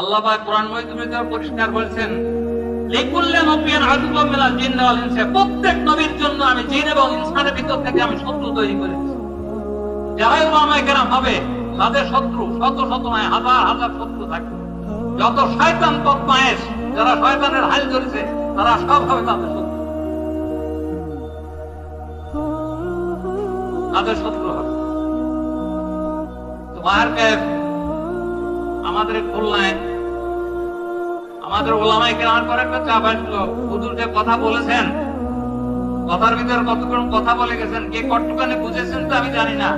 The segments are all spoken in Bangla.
আল্লাহ পাক কোরআন মহিদুমিতে পরিষ্কার বলেছেন, লিকুল্লে নবিয়ান আদুল্লাহ মিনাল জিন্ন ওয়াল ইনসা। প্রত্যেক নবীর জন্য আমি জিন এবং ইনসানের ভিতর থেকে আমি শত্রু তৈরি করেছি। যারাই ওলামায়ে কেরাম হবে তাদের শত্রু শত শত নয়, হাজার হাজার শত্রু থাকবে যত শয়তান বদমায়েশ যারা শয়তানের হাল ধরেছে, তারা সব হবে তাদের শত্রু। তাদের শত্রু হবে। তোমার আমাদের খুলনায়, আমাদের ওলামাই কেনার পরে একটা চাপ আসলো। হুজুর যে কথা বলেছেন, কথার ভিতরে কতক্ষণ কথা বলে গেছেন, কে কট্টুকানি বুঝেছেন তো আমি জানি না,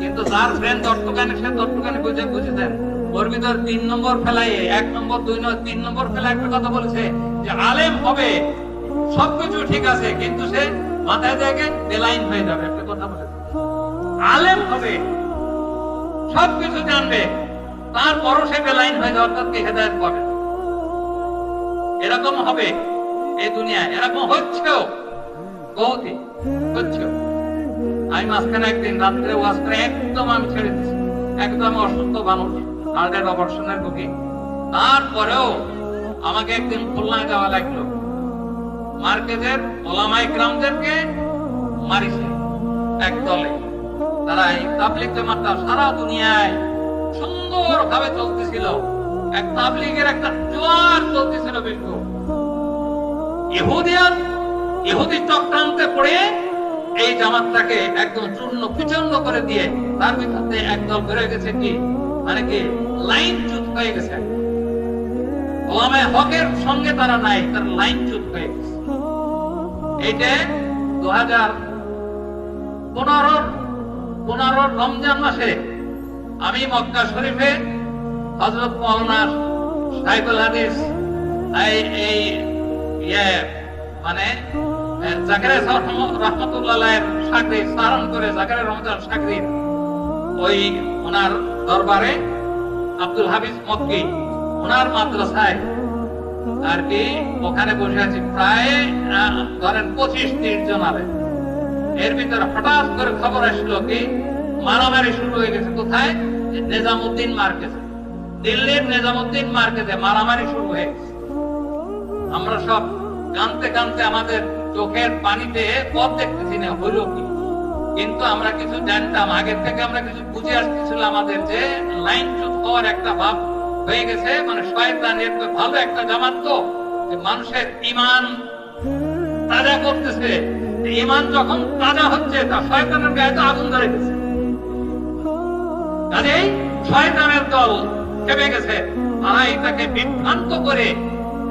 কিন্তু যার ফ্রেন্ড তট্টুকানি সে তট্টুকানি বুঝে বুঝেছেন। ওর ভিতর তিন নম্বর ফেলাই এক নম্বর, দুই নম্বর, তিন নম্বর ফেলা একটা কথা বলেছে যে আলেম হবে, সবকিছু ঠিক আছে, কিন্তু সে মাথায় দেখে বেলাইন হয়ে যাবে। একটা কথা বলেছে। আলেম হবে, সবকিছু জানবে। তারপরও সে বেলাইন হয়ে যাওয়ার তাকে হেদায়ত পাবে? এরকম হবে এই দুনিয়ায় এরকম হচ্ছেও বহুতই হচ্ছেও। আমি মাঝখানে একদিন রাত্রে ওয়াজ করে একদম আমি ছেড়ে দিচ্ছি একদম অসুস্থ মানুষ হার্টের অপারেশনের রোগী। তারপরেও আমাকে একদিন খুলনায় যাওয়া লাগল। মার্কেটের ওলামাই গ্রামদেরকে মারিছে এক দলে। তারা এই তাবলিগ জামাতটা সারা দুনিয়ায় সুন্দর ভাবে চলতেছিল। এক তাবলিগের একটা জোয়ার চলতেছিল বিল্কুল ইহুদিয়ান, ইহুদি চক্রান্তে পড়ে এই জামাতটাকে একদম চূর্ণ বিচূর্ণ করে দিয়ে তার ভিতরে একদল বেড়ে গেছে কি? মানে কি? লাইন চুত হয়ে গেছে। ওলামায়ে হকের সঙ্গে তারা নাই, তার লাইন চুত হয়ে গেছে। এইটা দু হাজার পনেরোর পনেরোর রমজান মাসে আমি মক্কা শরীফে হজরত মৌলানা সাইকুল হাদিস এই ইয়ে মানে জাকারে করে, জাকারে ওই ওনার দরবারে আব্দুল মক্কি, ওনার মাদ্রাসায় আর কি, ওখানে বসে আছি প্রায় ধরেন পঁচিশ ত্রিশ জন এর ভিতরে হঠাৎ করে খবর আসলো কি মারামারি শুরু হয়ে গেছে কোথায়? নিজামুদ্দিন মার্কেটে দিল্লির নিজামুদ্দিন মার্কেটে মারামারি শুরু হয়ে গেছে। আমরা সব কানতে কানতে আমাদের চোখের পানিতে পথ দেখতেছি না হইল কি? কিন্তু আমরা কিছু জানতাম, আগের থেকে আমরা কিছু বুঝে আসতেছিল আমাদের যে লাইন চুপ হওয়ার একটা ভাব হয়ে গেছে। মানে শয়তানের তো ভালো একটা জামাত তো, যে মানুষের ইমান তাজা করতেছে। ইমান যখন তাজা হচ্ছে, তা শয়তানের গায়ে তো আগুন ধরে গেছে। কাজেই শয়তানের দল খেপে গেছে। তারা এটাকে বিভ্রান্ত করে,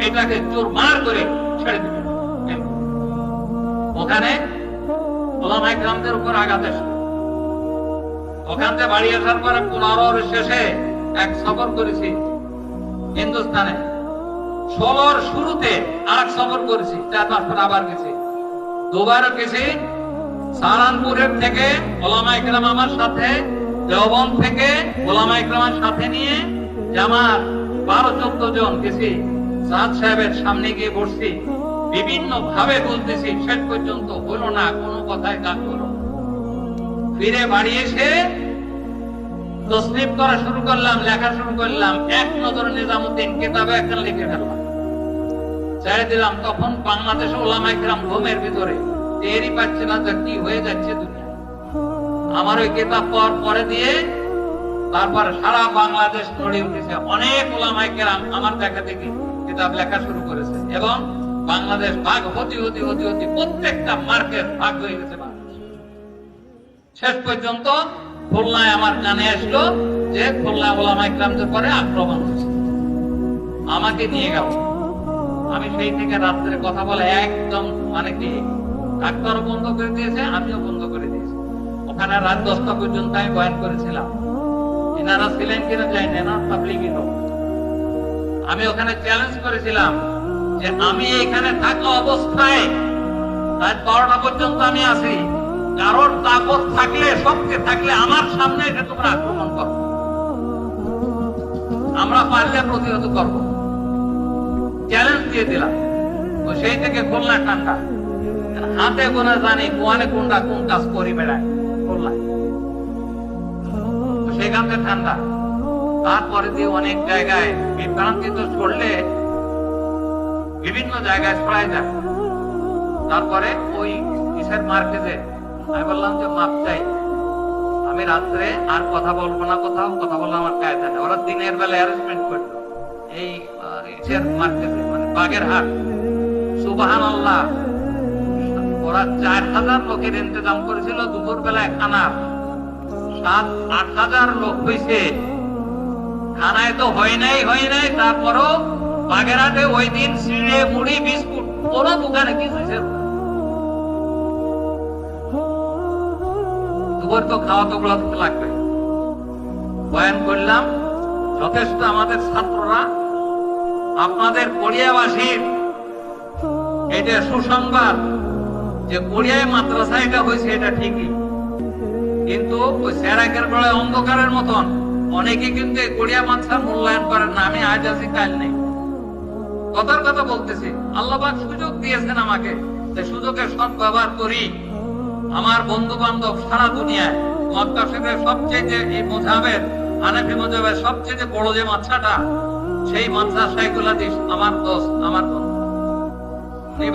এটাকে চোরমার করে ছেড়ে দিবে। ওখানে ওলামাই গ্রামদের উপর আঘাত এসে। ওখান থেকে বাড়ি আসার পরে পনেরোর শেষে এক সফর করেছি হিন্দুস্তানে। ষোলোর শুরুতে আর সফর করেছি, চার মাস পর আবার গেছি। দুবারও গেছি সারানপুরের থেকে ওলামা ইকরাম আমার সাথে দেওবন থেকে ওলামা ইকরামের সাথে নিয়ে জামার বারো চোদ্দ জন গেছি, সাদ সাহেবের সামনে গিয়ে বসছি বিভিন্ন ভাবে বলতেছি, শেষ পর্যন্ত হলো না, কোনো কথায় কাজ হলো ফিরে বাড়ি এসে তসলিপ করা শুরু করলাম, লেখা শুরু করলাম, এক নজর নিজামুদ্দিন কেতাবে একটা লিখে ফেললাম। ছেড়ে দিলাম তখন বাংলাদেশ ওলামাই গ্রাম ঘুমের ভিতরে, টেরই পাচ্ছে না যে কি হয়ে যাচ্ছে দুনিয়া। আমার ওই কেতাব পর পরে দিয়ে তারপর সারা বাংলাদেশ নড়ে উঠেছে। অনেক ওলামাই গ্রাম আমার দেখা দেখি কিতাব লেখা শুরু করেছে এবং বাংলাদেশ ভাগ হতে হতে হতে হতে প্রত্যেকটা মার্কেট ভাগ হয়ে গেছে শেষ পর্যন্ত খুলনায় আমার কানে আসলো যে খুলনা ওলামা ইকরামদের পরে আক্রমণ হচ্ছে আমাকে নিয়ে গেল। আমি সেই থেকে রাত্রে কথা বলে একদম মানে কি, ডাক্তারও বন্ধ করে দিয়েছে, আমিও বন্ধ করে ওখানে রাত দশটা পর্যন্ত আমি বয়ান করেছিলাম। এনারা ছিলেন কিনা যাই না এনারা পাবলিকই লোক আমি ওখানে চ্যালেঞ্জ করেছিলাম যে আমি এখানে থাকা অবস্থায় রাত বারোটা পর্যন্ত আমি কারোর তাকত থাকলে, শক্তি থাকলে আমার সামনে এসে তোমরা আক্রমণ করো। আমরা পারলে প্রতিহত করব। চ্যালেঞ্জ দিয়ে দিলাম। তো সেই থেকে খুলনা ঠান্ডা হাতে গোনা জানি কোয়ানে কোনটা কোন কাজ করি বেড়ায়। সেখান থেকে ঠান্ডা। তারপরে দিয়ে অনেক জায়গায় বিভ্রান্তিত ছড়লে বিভিন্ন জায়গায় ছড়ায় যায়। তারপরে ওই কিসের মার্কেটে আমি বললাম যে, মাপ চাই। আমি রাত্রে আর কথা বলব না কোথাও, কথা বললাম আমার কায়দা নেই। ওরা দিনের বেলা অ্যারেঞ্জমেন্ট করল। এই ইসের মার্কেটে মানে বাগেরহাট। সুবাহান আল্লাহ ওরা চার হাজার লোকের ইন্তজাম করেছিল দুপুর বেলায় খানার। সাত, আট হাজার লোক হয়েছে খানায় তো হয় নাই হয় নাই, তারপরও বাগেরহাটে ওই দিন সিঁড়ে, মুড়ি, বিস্কুট, কোনো দোকানে কিছু। দুপুর তো খাওয়া তো লাগবে। বয়ান করলাম, যথেষ্ট আমাদের ছাত্ররা, আপনাদের কোরিয়াবাসীর এটা সুসংবাদ যে কোরিয়ায় মাদ্রাসা এটা হয়েছে এটা ঠিকই। কিন্তু ওই অন্ধকারের মতন। অনেকে কিন্তু কোরিয়া মাদ্রাসার মূল্যায়ন করেন না, আমি আজ আছি, কাল নেই। কথার কথা বলতেছি আল্লাহ সুযোগ দিয়েছেন আমাকে। সুযোগের সৎ ব্যবহার করি। আমার বন্ধু বান্ধব সারা দুনিয়ায় মক্কা সবচেয়ে হানাফি সবচেয়ে বড় যে মাছাটা সেই মাদ্রাসা সাইকুল আমার দোস্ত, আমার বন্ধু।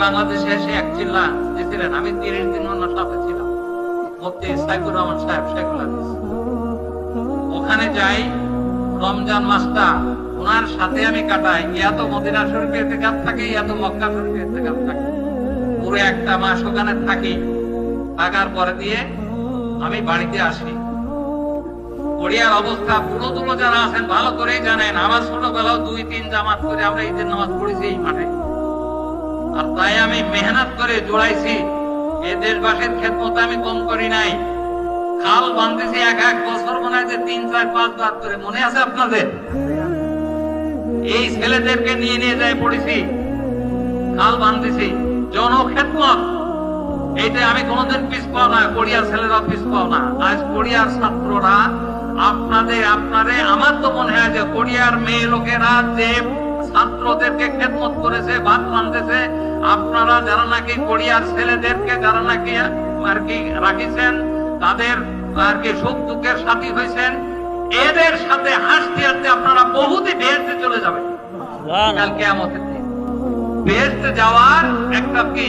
বাংলাদেশে এসে এক চিল্লা দিয়েছিলেন আমি তিরিশ দিন ওনার সাথে ছিলাম। মুফতি সাইকুর রহমান সাহেব সাইকুল ওখানে যাই, রমজান মাসটা ওনার সাথে আমি কাটাই। ইয়া তো মদিনা শরীফে থেকে থাকে ইয়া তো মক্কা শরীফে থেকে থাকে। পুরো একটা মাস ওখানে থাকি। থাকার পরে দিয়ে আমি বাড়িতে আসি। কোরিয়ার অবস্থা পুরো দুলো যারা আছেন, ভালো করেই জানেন, আমার ছোটবেলাও দুই, তিন জামাত করে আমরা ঈদের নামাজ পড়েছি এই মাঠে। আর তাই আমি মেহনত করে জোড়াইছি। এ খেদমত আমি কম করি নাই। খাল বাঁধতেছি এক এক বছর তিন, চার, পাঁচ বার করে। মনে আছে আপনাদের? এই ছেলেদেরকে নিয়ে নিয়ে যায় পড়েছি। খাল বাঁধতেছি। এইটা আমি কোনোদিন পিস পাও না। কোরিয়ার ছেলেরা পিস পাও না। আজ কোরিয়ার ছাত্ররা আপনাদের, আপনারে। আমার তো মনে হয় যে কোরিয়ার মেয়ে লোকেরা যে ছাত্রদেরকে খেদমত করেছে ভাত রাঁধতেছে আপনারা যারা নাকি কোরিয়ার ছেলেদেরকে যারা নাকি আর কি রাখিছেন তাদের আর কি সুখ দুঃখের সাথী হয়েছেন এদের সাথে হাসতে হাসতে আপনারা বহুতে বেহেস্তে চলে যাবেন। কাল কেয়ামতের দিন। বেহেস্তে যাওয়ার একটা কি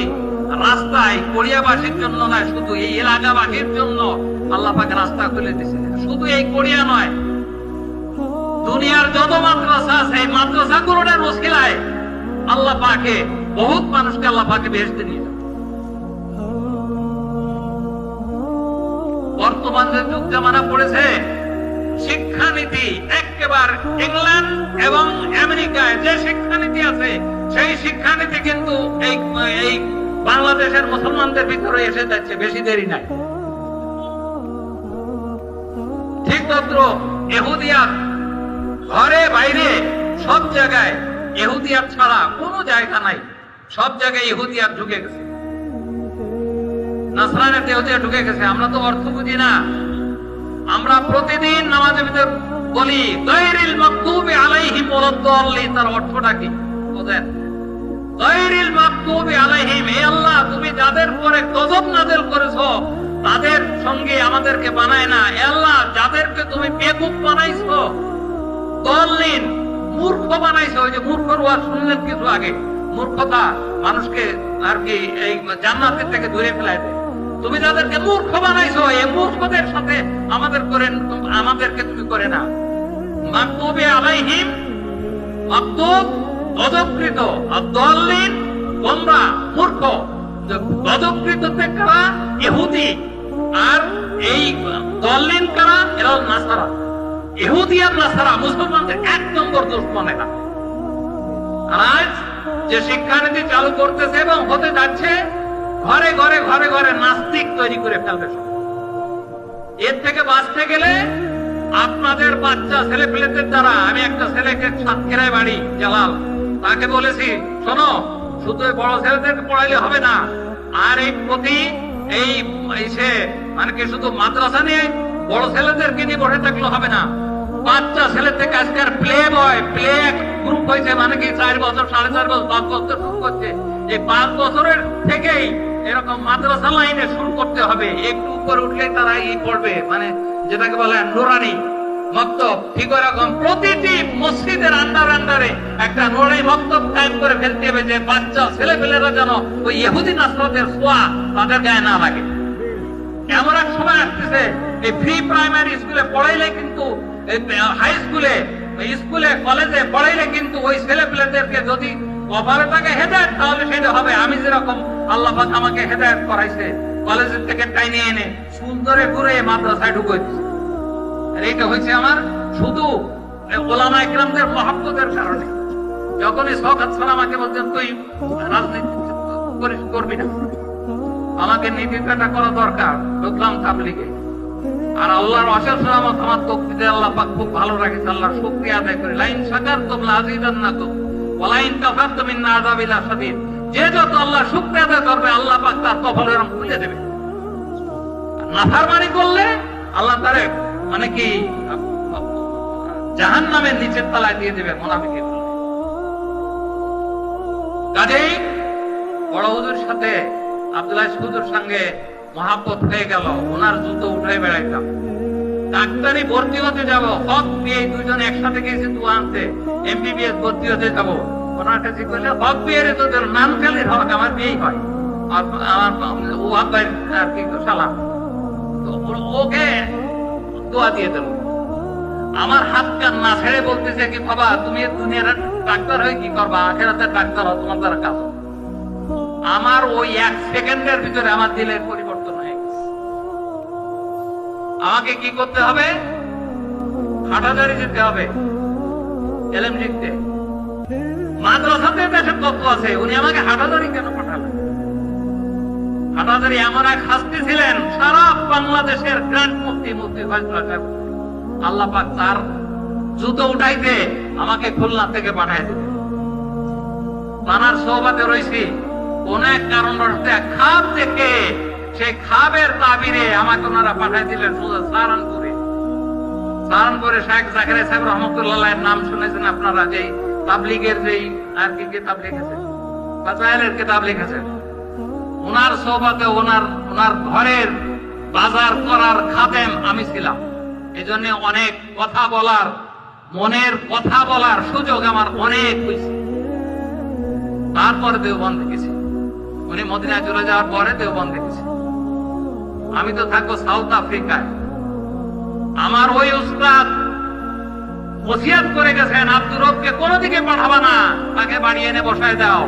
রাস্তায় কোরিয়াবাসীর জন্য নয় শুধু এই এলাকাবাসীর জন্য আল্লাহ পাকে রাস্তা খুলে দিয়েছে শুধু এই কোরিয়া নয় দুনিয়ার যত মাদ্রাসা আছে, এই মাদ্রাসা গুলোর ওসিলায় আল্লাহ পাকে, বহুত মানুষকে আল্লাহ পাকে বেহেস্তে নিয়ে যাবে। বর্তমান যে যুগ জামানা পড়েছে, শিক্ষানীতি একেবারে ইংল্যান্ড এবং আমেরিকায় যে শিক্ষানীতি আছে, সেই শিক্ষানীতি কিন্তু এই এই বাংলাদেশের মুসলমানদের ভিতরে এসে যাচ্ছে, বেশি দেরি নাই। ঠিক তত্র এহুদিয়াত ঘরে বাইরে সব জায়গায় এহুদিয়াত ছাড়া কোনো জায়গা নাই। সব জায়গায় ইহুদিয়াত ঢুকে গেছে। নাসরানের দেহতে ঢুকে গেছে। আমরা তো অর্থ বুঝি না। আমরা প্রতিদিন নামাজের ভিতর বলি গৈরিল মাকতুবি আলাইহিম ওয়ালাদ-দাল্লিন তার অর্থটা কি? বোঝেন? গৈরিল মাকতুবি আলাইহিম। হে আল্লাহ, তুমি যাদের পরে গজব নাযিল করেছ, তাদের সঙ্গে আমাদেরকে বানায় না। হে আল্লাহ, যাদেরকে তুমি বেকুব বানাইছো দল্লিন মূর্খ বানাইছো ওই যে মূর্খর ওয়াজ শুনলেন কিছু আগে। মূর্খতা মানুষকে আর কি এই জান্নাতের থেকে দূরে ফেলাই দেয়। তুমি যাদেরকে মূর্খ বানাইছো, এই মূর্খদের সাথে আমাদের করে আমাদেরকে তুমি করে না মাকতুবে আলাইহিম মাকতুব গজবকৃত আর গোমরা মূর্খ। যে কারা? ইহুদি। আর এই দল্লিন কারা? এরা নাসারা। ইহুদি মুসলমানদের এক নম্বর দুশ্মন এরা আর আজ যে শিক্ষানীতি চালু করতেছে এবং হতে যাচ্ছে, ঘরে ঘরে ঘরে ঘরে নাস্তিক তৈরি করে ফেলবে এর থেকে বাঁচতে গেলে আপনাদের বাচ্চা ছেলে পেলেদের দ্বারা আমি একটা ছেলেকে সাতক্ষীরায় বাড়ি, জালাল, তাকে বলেছি, শোনো, শুধু বড় ছেলেদেরকে পড়াইলে হবে না। আর এই প্রতি, এই মানে কি শুধু মাদ্রাসা নিয়ে বড় ছেলেদেরকে নিয়ে বসে থাকলে হবে না। বাচ্চা ছেলে থেকে আজকের প্লে বয় প্লে গ্রুপ হয়েছে মানে কি চার বছর, সাড়ে চার বছর পাঁচ বছর শুরু করছে। এই পাঁচ বছরের থেকেই এরকম মাদ্রাসা লাইনে শুরু করতে হবে। একটু উপরে উঠলে তারা ই পড়বে মানে যেটাকে বলে নুরানি মক্তব। ঠিক প্রতিটি মসজিদের আন্ডার আন্ডারে একটা নোড়ে মক্তব কায়েম করে ফেলতে হবে যে বাচ্চা ছেলেপেলেরা যেন ওই ইহুদি নাসরতের সোয়া তাদের গায়ে না লাগে। এমন এক সময় আসতেছে এই ফ্রি প্রাইমারি স্কুলে পড়াইলে কিন্তু হাই স্কুলে স্কুলে, কলেজে পড়াইলে কিন্তু ওই ছেলে পেলেদেরকে যদি কপালে থাকে হেদায়ত, তাহলে সেটা হবে। আমি যেরকম আল্লাহ আমাকে হেদায়ত করাইছে, কলেজের থেকে টাইনে এনে সুন্দরে ঘুরে মাদ্রাসায় ঢুকে। আর এইটা হয়েছে আমার শুধু ওলামা ইকরামদের মহাব্বতের কারণে। যখনই সকাত ছাড়া আমাকে বলছেন তুই রাজনীতি করবি না। আমাকে নীতিটা করা দরকার, ঢুকলাম তাবলিগে আর আল্লাহর অশেষ রহমত আমার তকদিদে আল্লাহ পাক খুব ভালো রাখেছে। আল্লাহর শুকরিয়া আদায় করে। লাইন সাকার তোমরা আজিদান্নাকুম ওয়ালাইন কাফারতুম মিন আযাবিল শাদীদ যে যত আল্লাহ শুকরিয়া আদায় করবে, আল্লাহ পাক তার কপালের রং খুলে দেবে। নাফারমানি করলে আল্লাহ তারে মানে কি, জাহান্নামের নিচের তলায় দিয়ে দেবে মুনাফিকের কাজেই বড় হুজুর সাথে আব্দুল্লাহ হুজুর সঙ্গে মহাপত হয়ে গেল, ওনার জুতো উঠে বেড়াইতাম। ডাক্তারি ভর্তি হতে যাব, হক বিয়ে দুজন একসাথে গেছি তু আনতে এমবিবিএস ভর্তি হতে যাব। ওনার কাছে কইলে, হক বিয়ের তোদের নাম খালির হক, আমার বিয়েই হয়। আমার ও আব্বাই আর কি সালাম ওকে দোয়া দিয়ে দেব আমার হাত কান না ছেড়ে বলতেছে কি, বাবা, তুমি দুনিয়ার ডাক্তার হয়ে কি করবা? আখেরাতের ডাক্তার হও, তোমার দ্বারা কাজ আমার ওই এক সেকেন্ডের ভিতরে আমার দিলের আমাকে কি করতে হবে? হাটাজারি যেতে হবে। এলএম লিখতে মাদ্রাসাতে দেশের তত্ত্ব আছে। উনি আমাকে হাটাজারি কেন পাঠালেন? এমন এক হাস্তি ছিলেন, সারা বাংলাদেশের ফয়সলা সাহেব আল্লাহ পাক তার জুতো উঠাইতে আমাকে খুলনা থেকে পাঠাই দিলেন। বানার সৌবাতে রয়েছি কোন এক কারণ খাপ দেখে সেই খাবের তাবিরে আমাকে ওনারা পাঠাই দিলেন। সোজা সাহারানপুরে। সাহারানপুরে শেখ জাকির সাহেব রহমতুল্লাহ নাম শুনেছেন আপনারা, যেই তাবলিগের যেই আর কি কিতাব লিখেছেন? বাজায়ের কিতাব লিখেছেন। ওনার সৌবাতে ওনার ওনার ঘরের বাজার করার খাদেম আমি ছিলাম। এই জন্য অনেক কথা বলার, মনের কথা বলার সুযোগ আমার অনেক হয়েছে তারপরে দেওবন্দ দেখেছি উনি মদিনায় চলে যাওয়ার পরে দেওবন্দ দেখেছি আমি তো থাকব সাউথ আফ্রিকায়। আমার ওই উস্তাদ ওসিয়াত করে গেছেন, আব্দুর রবকে কোনো দিকে পাঠাবা না, তাকে বাড়ি এনে বসায় দাও।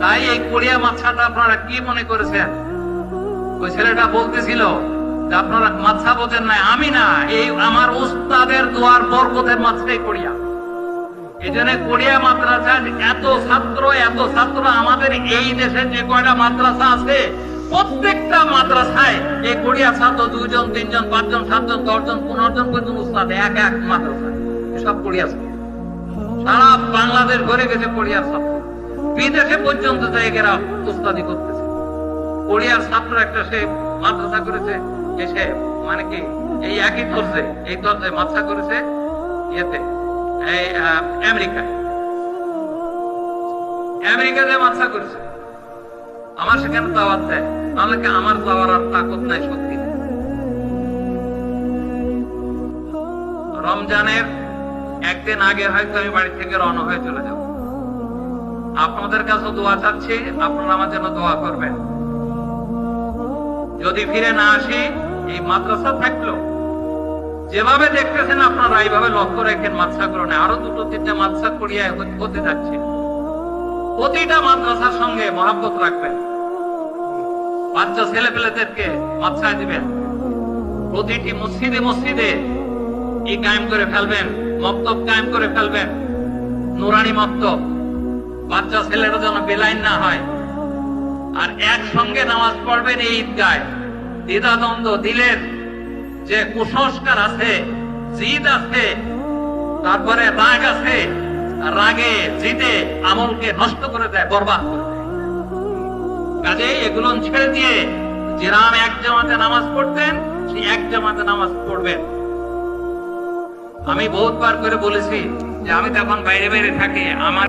তাই এই কোরিয়া মাছাটা আপনারা কি মনে করেছেন? ওই ছেলেটা বলতেছিল যে আপনারা মাছা বোঝেন নাই, আমি না, এই আমার উস্তাদের দোয়ার বরকতের মাছটাই কোরিয়া এই জন্য কোরিয়া মাদ্রাসা এত ছাত্র এত ছাত্র আমাদের এই দেশের যে কয়টা মাদ্রাসা আছে প্রত্যেকটা মাদ্রাসায় এই কোরিয়া ছাত্র দুইজন তিনজন পাঁচজন সাতজন দশজন পনেরো জন পর্যন্ত উস্তাদ এক এক মাদ্রাসা সব ছাত্র সারা বাংলাদেশ ঘরে গেছে কোরিয়ার ছাত্র। বিদেশে পর্যন্ত জায়গারা উস্তাদি করতেছে। কোরিয়ার ছাত্র একটা সে মাদ্রাসা করেছে এসে মানে কি এই একই দর্জে এই দর্জে মাদ্রাসা করেছে ইয়েতে এই আহ, আমেরিকায়। আমেরিকাতে মাদ্রাসা করেছে। আমার সেখানে দাওয়াত দেয়। তাহলে আমার যাওয়ার আর তাকত নাই শক্তি। রমজানের একদিন আগে হয়তো আমি বাড়ি থেকে রওনা হয়ে চলে যাব। আপনাদের কাছে দোয়া চাচ্ছি, আপনারা আমার জন্য দোয়া করবেন। যদি ফিরে না আসি, এই মাদ্রাসা থাকল। যেভাবে দেখতেছেন আপনারা, এইভাবে লক্ষ্য রেখেন মাদ্রাসা গ্রহণে আরও দুটো তিনটা মাদ্রাসা করিয়া হতে যাচ্ছে। প্রতিটা মাদ্রাসার সঙ্গে মহাব্বত রাখবেন। বাচ্চা ছেলে পেলেদেরকে মাদ্রাসায় দিবেন। প্রতিটি মসজিদে মসজিদে ই কায়েম করে ফেলবেন? মক্তব কায়েম করে ফেলবেন। নুরানি মক্তব। বাচ্চা ছেলেরা যেন বেলাইন না হয়। আর একসঙ্গে নামাজ পড়বেন এই ঈদগায়। দ্বিধাদ্বন্দ্ব দিলের যে কুসংস্কার আছে, জিদ আছে, তারপরে রাগ আছে রাগে, জিদে আমলকে নষ্ট করে দেয়, বরবাদ করে কাজে এগুলো ছেড়ে দিয়ে যেরাম এক জামাতে নামাজ পড়তেন, সে এক জামাতে নামাজ পড়বেন। আমি বহুতবার করে বলেছি যে আমি তখন বাইরে বাইরে থাকি, আমার